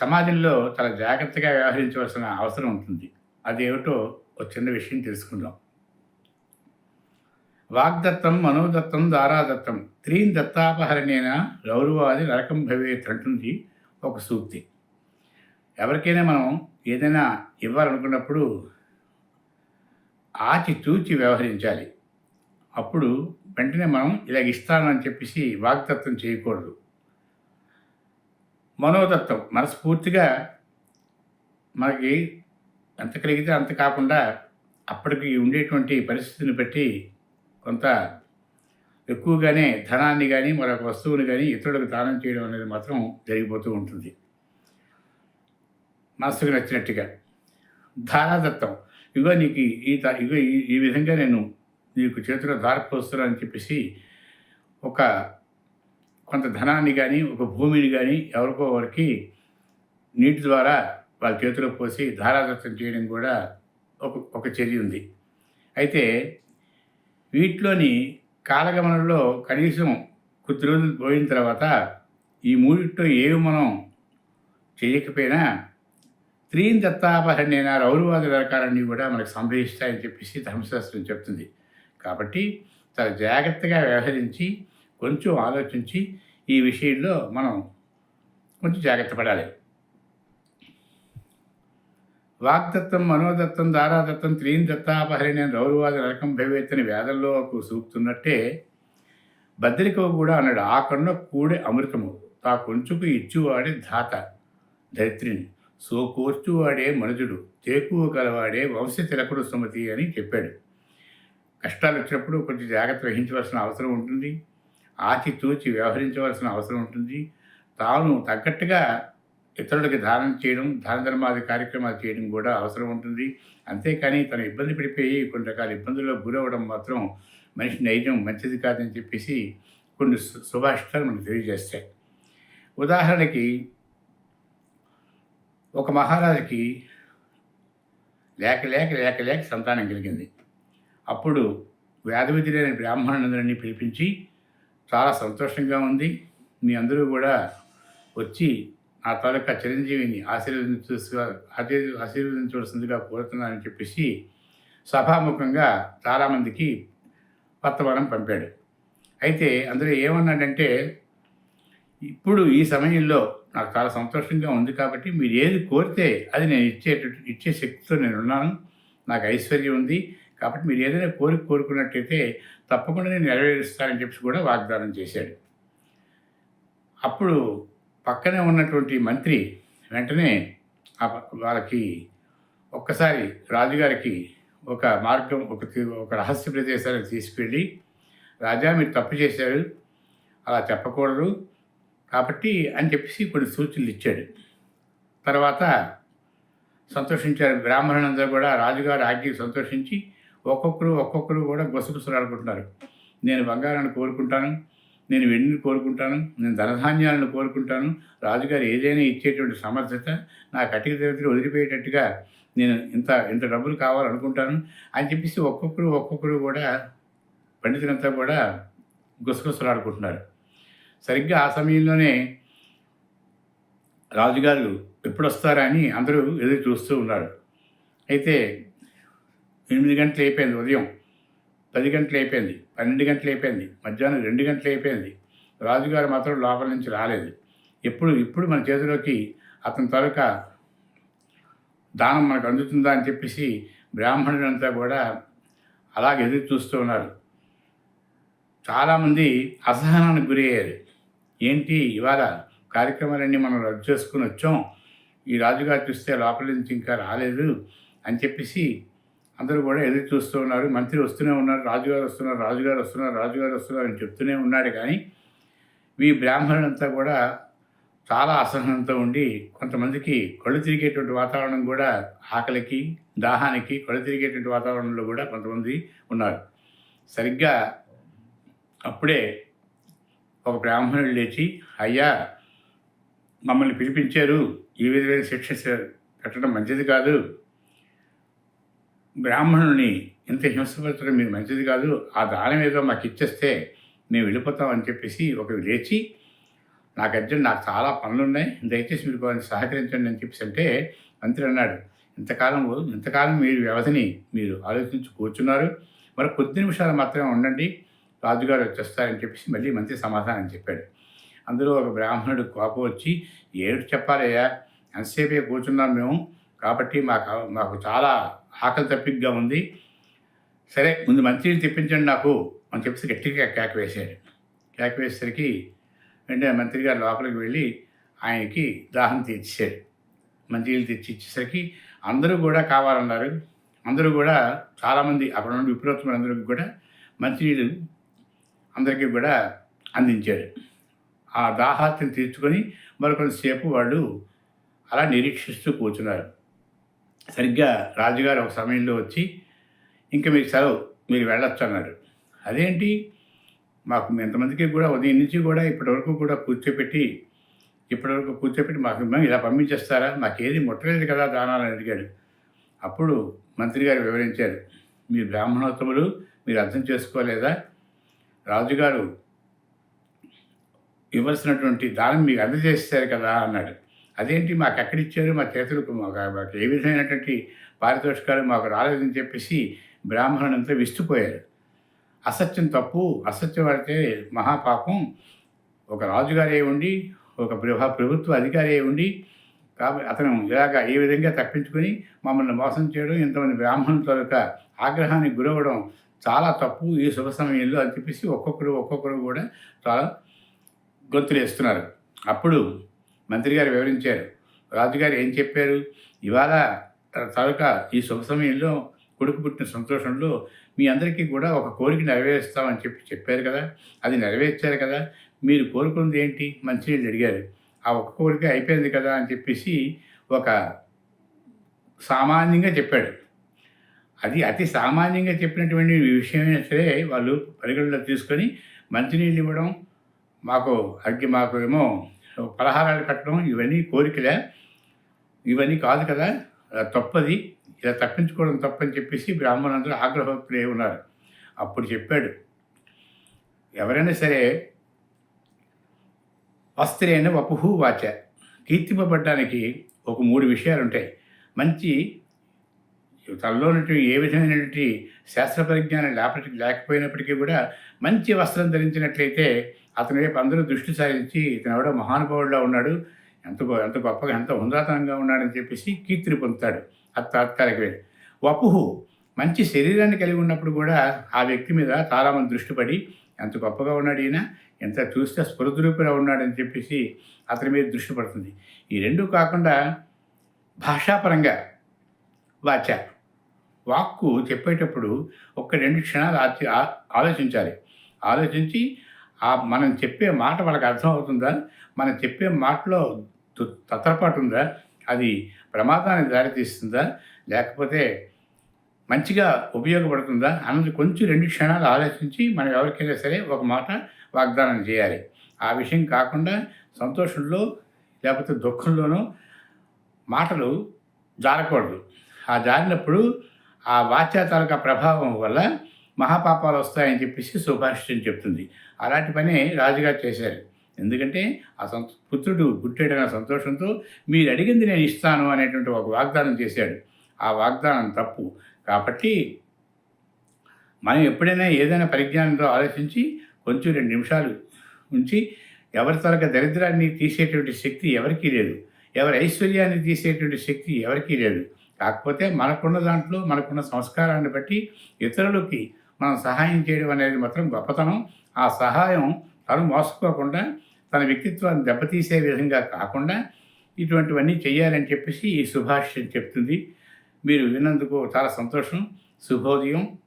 సమాజంలో చాలా జాగ్రత్తగా వ్యవహరించవలసిన అవసరం ఉంటుంది. అదేమిటో ఒక చిన్న విషయం తెలుసుకుందాం. వాగ్దత్తం మనోదత్తం దారాదత్తం త్రీన్ దత్తాపహరణేన గౌరవాది నరకం భవేత్ అంటుంది ఒక సూక్తి. ఎవరికైనా మనం ఏదైనా ఇవ్వాలనుకున్నప్పుడు ఆచి తూచి వ్యవహరించాలి. అప్పుడు వెంటనే మనం ఇలాగ ఇస్తానని చెప్పేసి వాగ్దత్తం చేయకూడదు. మనోదత్తం మనస్ఫూర్తిగా మనకి ఎంత కలిగితే అంత కాకుండా అప్పటికి ఉండేటువంటి పరిస్థితిని బట్టి కొంత ఎక్కువగానే ధనాన్ని కానీ మరొక వస్తువుని కానీ ఇతరులకు దానం చేయడం అనేది మాత్రం జరిగిపోతూ ఉంటుంది. మనసుకు నచ్చినట్టుగా. ధారాదత్తం. ఇగో నీకు ఈ ఇగో ఈ ఈ విధంగా నేను నీకు చేతిలో దారిపోస్తున్నాను అని చెప్పేసి ఒక కొంత ధనాన్ని కానీ ఒక భూమిని కానీ ఎవరికో వారికి నీటి ద్వారా వాళ్ళ చేతిలో పోసి ధారాదత్తం చేయడం కూడా ఒక ఒక చర్య ఉంది. అయితే వీటిలోని కాలగమనంలో కనీసం కొద్ది రోజులు పోయిన తర్వాత ఈ మూడిట్లో ఏవి మనం చేయకపోయినా స్త్రీని దత్తాపహరణైన రౌరవాద రకాలన్నీ కూడా మనకు సంభవిస్తాయని చెప్పేసి ధర్మశాస్త్రం చెప్తుంది. కాబట్టి చాలా జాగ్రత్తగా వ్యవహరించి కొంచెం ఆలోచించి ఈ విషయంలో మనం కొంచెం జాగ్రత్త పడాలి. వాగ్దత్తం మనోదత్తం దారాదత్తం త్రీన్ దత్తాపహరణి రౌరవాద నరకం భవేత్తని వేదంలో ఒక సూక్తున్నట్టే బద్రికవు కూడా అన్నాడు ఆ కన్న కూడే అమృతము. తా కొంచుకు ఇచ్చువాడే ధాత ధరిత్రిని సో కోర్చువాడే మనుజుడు. తేకువ గలవాడే వంశ తిలకుడు సుమతి అని చెప్పాడు. కష్టాలు వచ్చినప్పుడు కొంచెం జాగ్రత్త వహించవలసిన అవసరం ఉంటుంది. ఆచితూచి వ్యవహరించవలసిన అవసరం ఉంటుంది. తాను తగ్గట్టుగా ఇతరులకి దానం చేయడం దాన ధర్మాది కార్యక్రమాలు చేయడం కూడా అవసరం ఉంటుంది. అంతేకాని తను ఇబ్బంది పడిపోయి కొన్ని రకాల ఇబ్బందుల్లో గురవ్వడం మాత్రం మనిషి నైజం మంచిది కాదని చెప్పేసి కొన్ని సు- సుభాషితాలు మనకు తెలియజేస్తాయి. ఉదాహరణకి ఒక మహారాజుకి లేక లేక లేక లేక సంతానం కలిగింది. అప్పుడు వేదవిధులైన బ్రాహ్మణులందరినీ పిలిపించి చాలా సంతోషంగా ఉంది. మీ అందరూ కూడా వచ్చి నా తాలూకా చిరంజీవిని ఆశీర్వదించు ఆశీర్- ఆశీర్వదించవలసిందిగా కోరుతున్నానని చెప్పేసి సభాముఖంగా చాలామందికి పత్తవరం పంపాడు. అయితే అందులో ఏమన్నాడంటే ఇప్పుడు ఈ సమయంలో నాకు చాలా సంతోషంగా ఉంది కాబట్టి మీరు ఏది కోరితే అది నేను ఇచ్చేటట్టు ఇచ్చే శక్తితో నేను ఉన్నాను నాకు ఐశ్వర్యం ఉంది. కాబట్టి మీరు ఏదైనా కోరిక కోరుకున్నట్టయితే తప్పకుండా నేను నెరవేరుస్తానని చెప్పి కూడా వాగ్దానం చేశాడు. అప్పుడు పక్కనే ఉన్నటువంటి మంత్రి వెంటనే వాళ్ళకి ఒక్కసారి రాజుగారికి ఒక మార్గం ఒక ఒక రహస్య ప్రదేశానికి తీసుకెళ్ళి రాజా మీరు తప్పు చేశారు అలా చెప్పకూడదు కాబట్టి అని చెప్పేసి కొన్ని సూచనలు ఇచ్చాడు. తర్వాత సంతోషించారు. బ్రాహ్మణులందరూ కూడా రాజుగారి ఆజ్ఞకి సంతోషించి ఒక్కొక్కరు ఒక్కొక్కరు కూడా గుసగుసలాడుకుంటున్నారు. నేను బంగారాన్ని కోరుకుంటాను నేను వెండిని కోరుకుంటాను నేను ధనధాన్యాలను కోరుకుంటాను రాజుగారు ఏదైనా ఇచ్చేటువంటి సమర్థత నా కటిక దేవతలు వదిలిపోయేటట్టుగా నేను ఇంత ఇంత డబ్బులు కావాలనుకుంటాను అని చెప్పేసి ఒక్కొక్కరు ఒక్కొక్కరు కూడా పండితులంతా కూడా గుసగుసలాడుకుంటున్నారు. సరిగ్గా ఆ సమయంలోనే రాజుగారు ఎప్పుడు వస్తారా అని అందరూ ఎదురు చూస్తూ ఉన్నారు. అయితే ఎనిమిది గంటలు అయిపోయింది ఉదయం. పది గంటలు అయిపోయింది. పన్నెండు గంటలు అయిపోయింది. మధ్యాహ్నం రెండు గంటలు అయిపోయింది. రాజుగారు మాత్రం లోపల నుంచి రాలేదు. ఎప్పుడు ఇప్పుడు మన చేతిలోకి అతని తరక దానం మనకు అందుతుందా అని చెప్పేసి బ్రాహ్మణులంతా కూడా అలాగే ఎదురు చూస్తూ ఉన్నారు. చాలామంది అసహనానికి గురయ్యారు. ఏంటి ఇవాళ కార్యక్రమాలన్నీ మనం రద్దు చేసుకుని వచ్చాం? ఈ రాజుగారు చూస్తే లోపల నుంచి ఇంకా రాలేదు అని చెప్పేసి అందరూ కూడా ఎదురు చూస్తూ ఉన్నారు. మంత్రి వస్తూనే ఉన్నారు రాజుగారు వస్తున్నారు రాజుగారు వస్తున్నారు రాజుగారు వస్తున్నారు అని చెప్తూనే ఉన్నాడు. కానీ మీ బ్రాహ్మణులంతా కూడా చాలా అసహనంతో ఉండి కొంతమందికి కళ్ళు తిరిగేటువంటి వాతావరణం కూడా ఆకలికి దాహానికి కళ్ళు తిరిగేటువంటి వాతావరణంలో కూడా కొంతమంది ఉన్నారు. సరిగ్గా అప్పుడే ఒక బ్రాహ్మణుడు లేచి అయ్యా మమ్మల్ని పిలిపించారు. ఈ విధమైన శిక్ష పెట్టడం మంచిది కాదు. బ్రాహ్మణుని ఇంత హింసపరచడం మీరు మంచిది కాదు. ఆ దానం ఏదో మాకు ఇచ్చేస్తే మేము వెళ్ళిపోతాం అని చెప్పేసి ఒక లేచి నాకు అర్జెంట్ నాకు చాలా పనులు ఉన్నాయి దయచేసి మీరు కొంచెం సహకరించండి అని చెప్పేసి అంటే మంత్రి అన్నాడు. ఇంతకాలం ఇంతకాలం మీరు వ్యవధిని మీరు ఆలోచించి కూర్చున్నారు. మరి కొద్ది నిమిషాలు మాత్రమే ఉండండి రాజుగారు వచ్చేస్తారని చెప్పేసి మళ్ళీ మంత్రి సమాధానం చెప్పాడు. అందులో ఒక బ్రాహ్మణుడు కోపం వచ్చి ఏడు చెప్పాలయ్యా? ఎంతసేపే కూర్చున్నాం మేము? కాబట్టి మాకు మాకు చాలా ఆకలి తప్పిగ్గా ఉంది. సరే ముందు మంచినీళ్ళు తెప్పించండి నాకు అని చెప్పేసి గట్టిగా కేక వేశాడు కేక వేసేసరికి వెంటనే మంత్రి గారు లోపలికి వెళ్ళి ఆయనకి దాహం తీర్చాడు మంచినీళ్ళు తెచ్చి ఇచ్చేసరికి అందరూ కూడా కావాలన్నారు. అందరూ కూడా చాలామంది అక్కడ ఉన్న విపరీతమైన అందరికీ కూడా మంచినీళ్ళు అందరికీ కూడా అందించాడు ఆ దాహార్తిని తీర్చుకొని మరికొంతసేపు వాళ్ళు అలా నిరీక్షిస్తూ కూర్చున్నారు. సరిగ్గా రాజుగారు ఒక సమయంలో వచ్చి ఇంకా మీకు సెలవు మీరు వెళ్ళొచ్చు అన్నారు అదేంటి? మాకు ఎంతమందికి కూడా ఉదయం నుంచి కూడా ఇప్పటివరకు కూడా కూర్చోపెట్టి ఇప్పటివరకు కూర్చోపెట్టి మాకు ఇలా పంపించేస్తారా? మాకేది ముట్టలేదు కదా దానాలని అడిగాడు. అప్పుడు మంత్రి గారు వివరించారు. మీ బ్రాహ్మణోత్తములు మీరు అర్థం చేసుకోలేదా? రాజుగారు ఇవ్వాల్సినటువంటి దానం మీకు అందజేస్తారు కదా అన్నాడు. అదేంటి మాకు ఎక్కడిచ్చారు మా చేతులకు మాకు ఏ విధమైనటువంటి పారితోషికాలు మాకు రాలేదని చెప్పేసి బ్రాహ్మణులంతా విస్తుపోయారు. అసత్యం తప్పు అసత్యం పడితే మహాపాపం. ఒక రాజుగారే ఉండి ఒక ప్రభా ప్రభుత్వ అధికారి అయి ఉండి కాబట్టి అతను ఇలాగ ఏ విధంగా తప్పించుకొని మమ్మల్ని మోసం చేయడం ఇంతమంది బ్రాహ్మణుల తొలక ఆగ్రహానికి గురవడం చాలా తప్పు ఈ శుభ సమయంలో అని చెప్పేసి ఒక్కొక్కరు ఒక్కొక్కరు కూడా చాలా గొంతులు వేస్తున్నారు అప్పుడు మంత్రి గారు వివరించారు. రాజుగారు ఏం చెప్పారు? ఇవాళ తాలూకా ఈ శుభ సమయంలో కొడుకు పుట్టిన సంతోషంలో మీ అందరికీ కూడా ఒక కోరిక నెరవేరుస్తామని చెప్పి చెప్పారు కదా? అది నెరవేర్చారు కదా? మీరు కోరుకున్నది ఏంటి? మంచినీళ్ళు అడిగారు. ఆ ఒక్క కోరిక అయిపోయింది కదా? అని చెప్పేసి ఒక సామాన్యంగా చెప్పాడు. అది అతి సామాన్యంగా చెప్పినటువంటి విషయమైనా సరే వాళ్ళు పరిగణలో తీసుకొని మంచినీళ్ళు ఇవ్వడం మాకు అగ్గి మాకు ఏమో పలహారాలు కట్టడం ఇవన్నీ కోరికలే. ఇవన్నీ కాదు కదా తప్పది. ఇలా తప్పించుకోవడం తప్పని చెప్పేసి బ్రాహ్మణులందరూ ఆగ్రహప్రియ ఉన్నారు. అప్పుడు చెప్పాడు ఎవరైనా సరే వస్త్రేణ వపుహు వాచ. కీర్తింపబడ్డానికి ఒక మూడు విషయాలు ఉంటాయి మంచి తనలో ఏ విధమైనటువంటి శాస్త్ర పరిజ్ఞానం లేపటికి లేకపోయినప్పటికీ కూడా మంచి వస్త్రం ధరించినట్లయితే అతని వైపు అందరూ దృష్టి సారించి ఇతను ఎవడో మహానుభావుడిలో ఉన్నాడు ఎంత ఎంత గొప్పగా ఎంత హుందాతనంగా ఉన్నాడని చెప్పేసి కీర్తిని పొందుతాడు. అది తాత్కాలికమే వపుహు మంచి శరీరాన్ని కలిగి ఉన్నప్పుడు కూడా ఆ వ్యక్తి మీద చాలామంది దృష్టి పడి ఎంత గొప్పగా ఉన్నాడు ఈయన ఎంత చూస్తే స్ఫురద్రూపిగా ఉన్నాడని చెప్పేసి అతని మీద దృష్టి పడుతుంది. ఈ రెండు కాకుండా భాషాపరంగా వాచ. వాక్కు చెప్పేటప్పుడు ఒక్క రెండు క్షణాలు ఆలోచించాలి. ఆలోచించి ఆ మనం చెప్పే మాట వాళ్ళకి అర్థమవుతుందా మనం చెప్పే మాటలో తత్తరపాటు ఉందా? అది ప్రమాదానికి దారితీస్తుందా? లేకపోతే మంచిగా ఉపయోగపడుతుందా? అన్నది కొంచెం రెండు క్షణాలు ఆలోచించి మనం ఎవరికైనా సరే ఒక మాట వాగ్దానం చేయాలి. ఆ విషయం కాకుండా సంతోషంలో లేకపోతే దుఃఖంలోనూ మాటలు జారకూడదు. ఆ జారినప్పుడు ఆ వాచ్యాతాలక ప్రభావం వల్ల మహాపాపాలు వస్తాయని చెప్పేసి సుభాషితం చెప్తుంది. అలాంటి పని రాజుగారు చేశారు. ఎందుకంటే ఆ సంత పుత్రుడు పుట్టాడన్న సంతోషంతో మీరు అడిగింది నేను ఇస్తాను అనేటువంటి ఒక వాగ్దానం చేశాడు. ఆ వాగ్దానం తప్పు. కాబట్టి మనం ఎప్పుడైనా ఏదైనా పరిజ్ఞానంతో ఆలోచించి కొంచెం రెండు నిమిషాలు ఉంచి ఎవరి తరగ దరిద్రాన్ని తీసేటువంటి శక్తి ఎవరికీ లేదు. ఎవరి ఐశ్వర్యాన్ని తీసేటువంటి శక్తి ఎవరికీ లేదు. కాకపోతే మనకున్న దాంట్లో మనకున్న సంస్కారాన్ని బట్టి ఇతరులకి మనం సహాయం చేయడం అనేది మాత్రం గొప్పతనం. ఆ సహాయం తను మోసపోకుండా తన వ్యక్తిత్వాన్ని దెబ్బతీసే విధంగా కాకుండా ఇటువంటివన్నీ చేయాలని చెప్పేసి ఈ శుభాషయం చెప్తుంది. మీరు విన్నందుకు చాలా సంతోషం. శుభోదయం.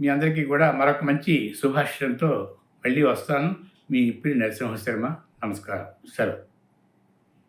మీ అందరికీ కూడా మరొక మంచి శుభాషయంతో మళ్ళీ వస్తాను. మీ ఇప్పుడు నరసింహ శర్మ నమస్కారం. సెలవు.